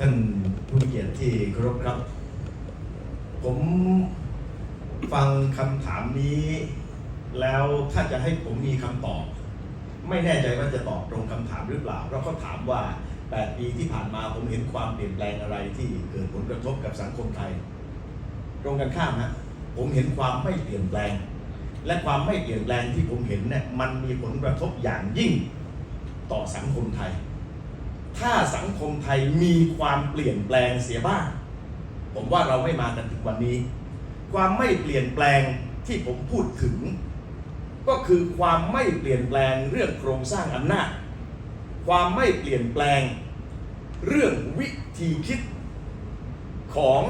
ท่านผู้เกียรติที่เคารพครับ ผมฟังคำถามนี้ แล้วถ้าจะให้ผมมีคำตอบ ไม่แน่ใจว่าจะตอบตรงคำถามหรือเปล่าเราก็ถามว่า 8 ปีที่ผ่านมาผมเห็นความเปลี่ยนแปลงอะไรที่เกิดผลกระทบกับสังคมไทย ตรงกันข้ามฮะผมเห็นความไม่เปลี่ยนแปลง และความไม่เปลี่ยนแปลงที่ผมเห็นเนี่ยมันมีผลกระทบอย่างยิ่งต่อสังคมไทย ถ้าสังคมไทยมีความเปลี่ยนแปลงเสียบ้าง ผมว่าเราไม่มากันถึงวันนี้ ความไม่เปลี่ยนแปลงที่ผมพูดถึง ก็คือความไม่เปลี่ยนแปลงเรื่องโครงสร้างอำนาจ ความไม่เปลี่ยนแปลงเรื่องวิธีคิดของ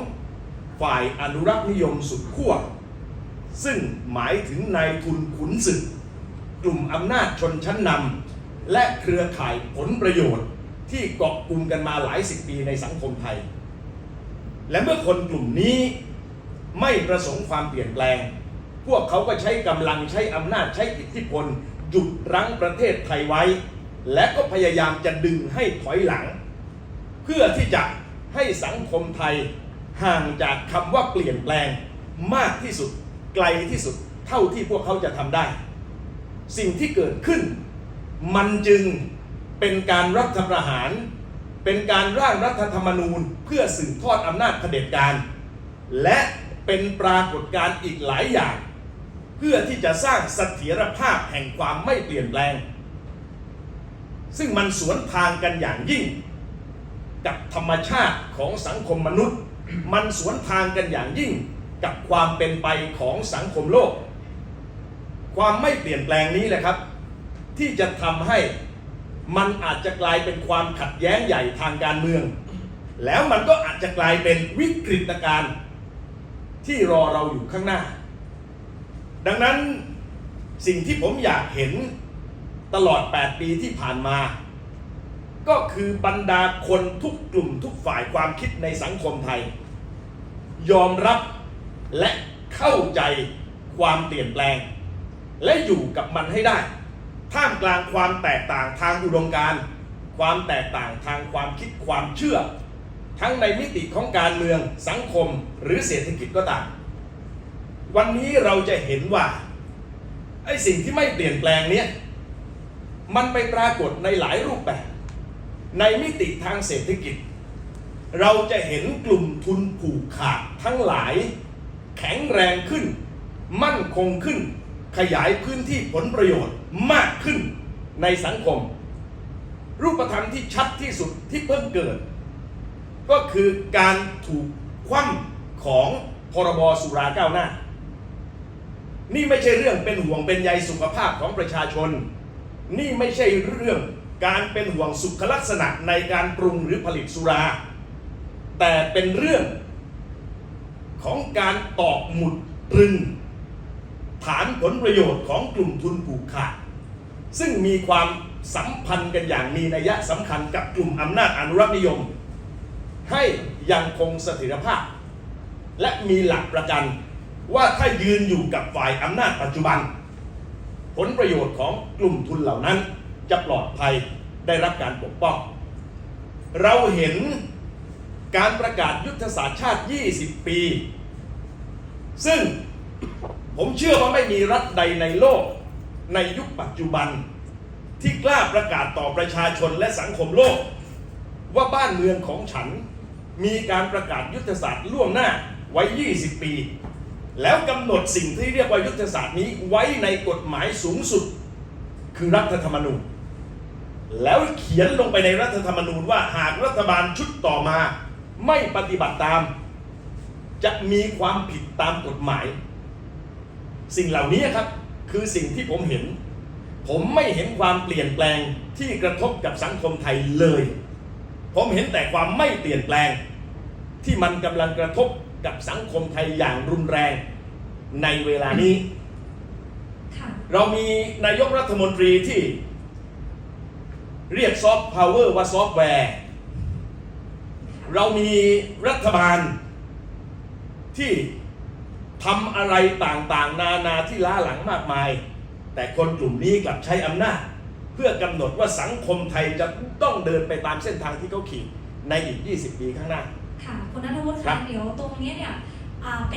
ฝ่ายอนุรักษ์นิยมสุดขั้วซึ่งหมายถึงนายทุนขุนศึก กลุ่มอำนาจชนชั้นนำและเครือข่ายผลประโยชน์ ที่เกาะกลุ่มกันมาหลายสิบปีในสังคมไทย และเมื่อคนกลุ่มนี้ไม่ประสงค์ความเปลี่ยนแปลง พวกเขาก็ใช้กำลังใช้อำนาจใช้อิทธิพลหยุดรั้งประเทศไทยไว้ และก็พยายามจะดึงให้ถอยหลัง เพื่อที่จะให้สังคมไทยห่างจากคำว่าเปลี่ยนแปลงมากที่สุดไกลที่สุดเท่าที่พวกเขาจะทำได้ สิ่งที่เกิดขึ้น มันจึง เป็นการรัฐประหาร เป็นการร่างรัฐธรรมนูญ เพื่อสืบทอดอำนาจเผด็จการ และเป็นปรากฏการณ์อีกหลายอย่าง เพื่อที่จะสร้างเสถียรภาพแห่งความไม่เปลี่ยนแปลง ซึ่งมันสวนทางกันอย่างยิ่ง กับธรรมชาติของสังคมมนุษย์ มันสวนทางกันอย่างยิ่งกับความเป็นไปของสังคมโลก ความไม่เปลี่ยนแปลงนี้แหละครับ ที่จะทำให้ มันอาจจะกลายเป็นความขัดแย้งใหญ่ทางการเมือง แล้วมันก็อาจจะกลายเป็นวิกฤตการณ์ที่รอเราอยู่ข้างหน้า ดังนั้นสิ่งที่ผมอยากเห็นตลอด 8 ปีที่ผ่านมา ก็คือบรรดาคนทุกกลุ่มทุกฝ่ายความคิดในสังคมไทย ยอมรับและเข้าใจความเปลี่ยนแปลง และอยู่กับมันให้ได้ ท่ามกลางความแตกต่างทางอุดมการณ์ความแตกต่างทางความคิดความเชื่อ ทั้งในมิติของการเมืองสังคมหรือเศรษฐกิจก็ตาม วันนี้เราจะเห็นว่าไอ้สิ่งที่ไม่เปลี่ยนแปลงเนี้ยมันไปปรากฏในหลายรูปแบบ ในมิติทางเศรษฐกิจ เราจะเห็นกลุ่มทุนผูกขาดทั้งหลาย แข็งแรงขึ้น มั่นคงขึ้น ขยายพื้นที่ผลประโยชน์มากขึ้นในสังคม รูปธรรมที่ชัดที่สุดที่เพิ่งเกิด ก็คือการถูกคว่ำของพรบสุราก้าวหน้า นี่ไม่ใช่เรื่องเป็นห่วงเป็นใยสุขภาพของประชาชน นี่ไม่ใช่เรื่องการเป็นห่วงสุขลักษณะในการปรุงหรือผลิตสุรา แต่เป็นเรื่องของการตอกหมุดตรึง ฐานผลประโยชน์ของกลุ่มทุนผูกขาด ซึ่งมีความสัมพันธ์กันอย่างมีนัยสำคัญกับกลุ่มอำนาจอนุรักษนิยม ให้ยังคงเสถียรภาพ และมีหลักประกันว่าถ้ายืนอยู่กับฝ่ายอำนาจปัจจุบัน ผลประโยชน์ของกลุ่มทุนเหล่านั้นจะปลอดภัยได้รับการปกป้อง เราเห็นการประกาศยุทธศาสตร์ชาติ 20 ปี ซึ่ง ผมเชื่อว่าไม่มีรัฐใดในโลก ในยุคปัจจุบัน ที่กล้าประกาศต่อประชาชนและสังคมโลก ว่าบ้านเมืองของฉันมีการประกาศยุทธศาสตร์ล่วงหน้าไว้ 20 ปี แล้วกำหนดสิ่งที่เรียกว่ายุทธศาสตร์นี้ไว้ในกฎหมายสูงสุด คือรัฐธรรมนูญ แล้วเขียนลงไปในรัฐธรรมนูญว่าหากรัฐบาลชุดต่อมา ไม่ปฏิบัติตาม จะมีความผิดตามกฎหมาย สิ่งเหล่านี้ครับคือสิ่งที่ผมเห็น ผมไม่เห็นความเปลี่ยนแปลงที่กระทบกับสังคมไทยเลย ผมเห็นแต่ความไม่เปลี่ยนแปลง ที่มันกำลังกระทบกับสังคมไทยอย่างรุนแรงในเวลานี้ค่ะเรามีนายกรัฐมนตรีที่เรียกซอฟต์พาวเวอร์ว่าซอฟต์แวร์ เรามีรัฐบาลที่ ทำอะไรต่างๆ นานาที่ล้าหลังมากมาย แต่คนกลุ่มนี้กลับใช้อำนาจ เพื่อกำหนดว่าสังคมไทยจะต้องเดินไปตามเส้นทางที่เขาขีดในอีก 20 ปีข้างหน้า ค่ะคุณนัทวุฒิครัคะบ เดี๋ยวตรงเนี้ยเนี่ยอ่าเป็น